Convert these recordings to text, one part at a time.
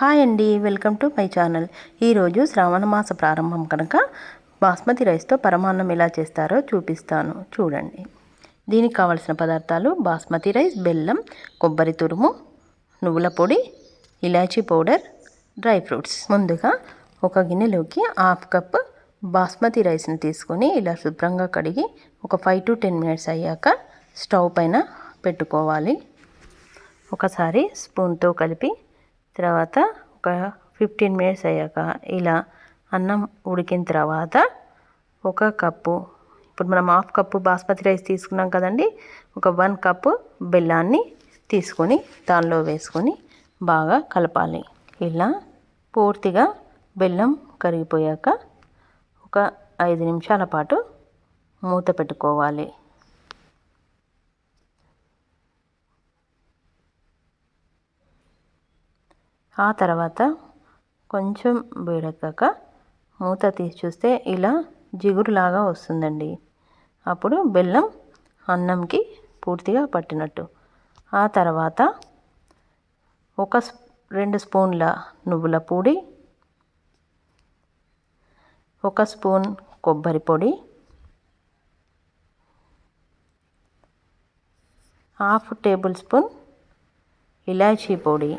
Hi అండి welcome to my channel. ఈరోజు శ్రావణ మాస ప్రారంభం కనుక బాస్మతి రైస్తో పరమాన్నం ఎలా చేస్తారో చూపిస్తాను. చూడండి. దీనికి కావలసిన పదార్థాలు బాస్మతి రైస్ బెల్లం కొబ్బరి తురుము నువ్వుల పొడి ఇలాచీ పౌడర్ డ్రై ఫ్రూట్స్. ముందుగా ఒక గిన్నెలోకి హాఫ్ కప్ బాస్మతి రైస్ని తీసుకొని ఇలా శుభ్రంగా కడిగి ఒక ఫైవ్ టు టెన్ మినిట్స్ అయ్యాక స్టవ్ పైన పెట్టుకోవాలి. ఒకసారి స్పూన్తో కలిపి తర్వాత ఒక ఫిఫ్టీన్ మినిట్స్ అయ్యాక ఇలా అన్నం ఉడికిన తర్వాత ఒక కప్పు ఇప్పుడు మనం హాఫ్ కప్పు బాస్మతి రైస్ తీసుకున్నాం కదండి ఒక వన్ కప్పు బెల్లాన్ని తీసుకొని దానిలో వేసుకొని బాగా కలపాలి. ఇలా పూర్తిగా బెల్లం కరిగిపోయాక ఒక ఐదు నిమిషాల పాటు మూత పెట్టుకోవాలి. ఆ తర్వాత కొంచెం వేడెక్కాక మూత తీసి చూస్తే ఇలా జిగురులాగా వస్తుందండి. అప్పుడు బెల్లం అన్నంకి పూర్తిగా పట్టినట్టు. ఆ తర్వాత ఒక రెండు స్పూన్ల నువ్వుల పొడి ఒక స్పూన్ కొబ్బరి పొడి హాఫ్ టేబుల్ స్పూన్ ఇలాచీ పొడి.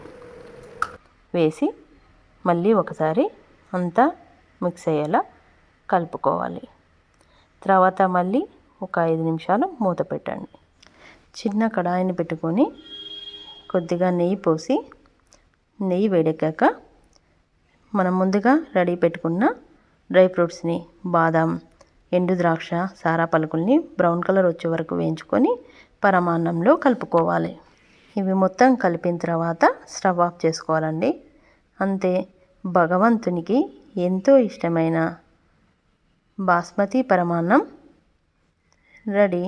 వేసి మళ్ళీ ఒకసారి అంతా మిక్స్ అయ్యేలా కలుపుకోవాలి. తర్వాత మళ్ళీ ఒక ఐదు నిమిషాలు మూత పెట్టండి. చిన్న కడాయిని పెట్టుకొని కొద్దిగా నెయ్యి పోసి నెయ్యి వేడెక్కాక మనం ముందుగా రెడీ పెట్టుకున్న డ్రై ఫ్రూట్స్ని బాదం ఎండు ద్రాక్ష సారా పలుకుల్ని బ్రౌన్ కలర్ వచ్చే వరకు వేయించుకొని పరమాన్నంలో కలుపుకోవాలి. ఇవి మొత్తం కలిపిన తర్వాత స్టవ్ ఆఫ్ చేసుకోవాలండి. అంతే భగవంతునికి ఎంతో ఇష్టమైన బాస్మతి పరమాన్నం రెడీ.